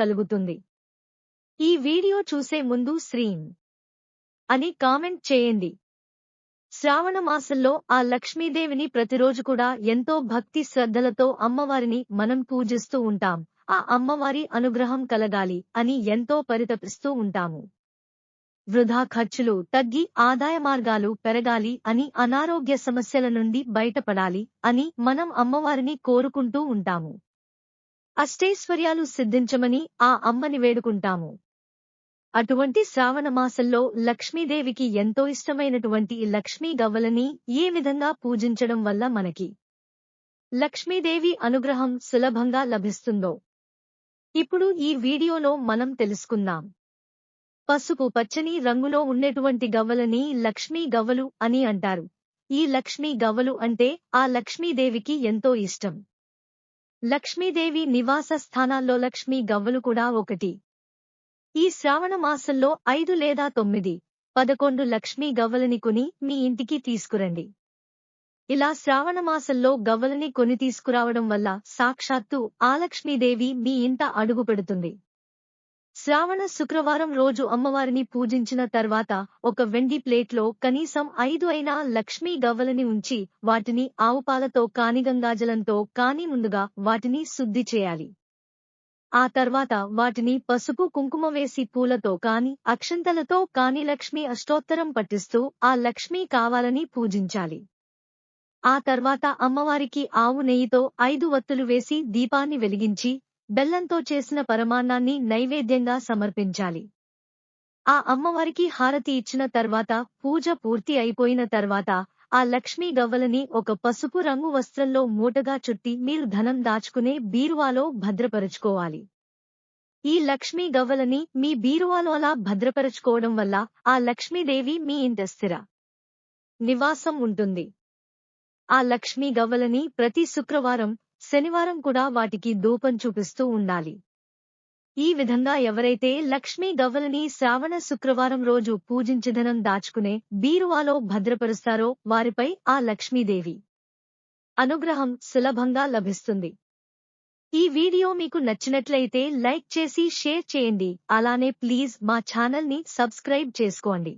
కలుగుతుంది. ఈ వీడియో చూసే ముందు శ్రీం అని కామెంట్ చేయండి. శ్రావణ మాసంలో ఆ లక్ష్మీదేవిని ప్రతిరోజు కూడా ఎంతో భక్తి శ్రద్ధలతో అమ్మవారిని మనం పూజిస్తూ ఉంటాం. ఆ అమ్మవారి అనుగ్రహం కలగాలి అని ఎంతో పరితపిస్తూ ఉంటాము. వృధా ఖర్చులు తగ్గి ఆదాయ మార్గాలు పెరగాలి అని అనారోగ్య సమస్యల నుండి బయటపడాలి అని మనం అమ్మవారిని కోరుకుంటూ ఉంటాము. అష్టైశ్వర్యాలు సిద్ధించమని ఆ అమ్మని వేడుకుంటాము. అటువంటి శ్రావణ మాసంలో లక్ష్మీదేవికి ఎంతో ఇష్టమైనటువంటి లక్ష్మీ గవ్వలని ఏ విధంగా పూజించడం వల్ల మనకి? లక్ష్మీదేవి అనుగ్రహం సులభంగా లభిస్తుందో? ఇప్పుడు ఈ వీడియోలో మనం తెలుసుకుందాం. పసుపు పచ్చని రంగులో ఉండేటువంటి గవ్వలని లక్ష్మీ గవ్వలు అని అంటారు. ఈ లక్ష్మీ గవ్వలు అంటే ఆ లక్ష్మీదేవికి ఎంతో ఇష్టం. లక్ష్మీదేవి నివాస స్థానాల్లో లక్ష్మీ గవ్వలు కూడా ఒకటి. ఈ శ్రావణ మాసంలో ఐదు లేదా తొమ్మిది పదకొండు లక్ష్మీ గవ్వలని కొని మీ ఇంటికి తీసుకురండి. ఇలా శ్రావణ మాసంలో గవ్వలని కొని తీసుకురావడం వల్ల సాక్షాత్తు ఆ లక్ష్మీదేవి మీ ఇంట అడుగు పెడుతుంది శ్రావణ శుక్రవారం రోజు అమ్మవారిని పూజించిన తర్వాత ఒక వెండి ప్లేట్లో కనీసం ఐదు అయినా లక్ష్మీ గవ్వలని ఉంచి వాటిని ఆవుపాలతో కాని గంగాజలంతో కాని ముందుగా వాటిని శుద్ధి చేయాలి. ఆ తర్వాత వాటిని పసుపు కుంకుమ వేసి పూలతో కాని అక్షంతలతో కాని లక్ష్మీ అష్టోత్తరం పట్టిస్తూ ఆ లక్ష్మీ కావాలని పూజించాలి. ఆ తర్వాత అమ్మవారికి ఆవు నెయ్యితో ఐదు వత్తులు వేసి దీపాన్ని వెలిగించి బెల్లంతో చేసిన పరమాన్నాన్ని నైవేద్యంగా సమర్పించాలి. ఆ అమ్మవారికి హారతి ఇచ్చిన తర్వాత పూజ పూర్తి అయిపోయిన తర్వాత ఆ లక్ష్మీ గవ్వలని ఒక పసుపు రంగు వస్త్రంలో మూటగా చుట్టి మీరు ధనం దాచుకునే బీరువాలో భద్రపరుచుకోవాలి. ఈ లక్ష్మీ గవ్వలని మీ బీరువాలో అలా భద్రపరుచుకోవడం వల్ల ఆ లక్ష్మీదేవి మీ ఇంట స్థిర నివాసం ఉంటుంది. ఆ లక్ష్మీ గవ్వలని ప్రతి శుక్రవారం శనివారం కూడా వాటికి ధూపం చూపిస్తూ ఉండాలి. ఈ విధంగా ఎవరైతే లక్ష్మీ గవ్వలని శ్రావణ శుక్రవారం రోజు పూజించదనం దాచుకునే బీరువాలో భద్రపరుస్తారో వారిపై ఆ లక్ష్మీదేవి అనుగ్రహం సులభంగా లభిస్తుంది. ఈ వీడియో మీకు నచ్చినట్లయితే లైక్ చేసి షేర్ చేయండి. అలానే ప్లీజ్ మా ఛానల్ని సబ్స్క్రైబ్ చేసుకోండి.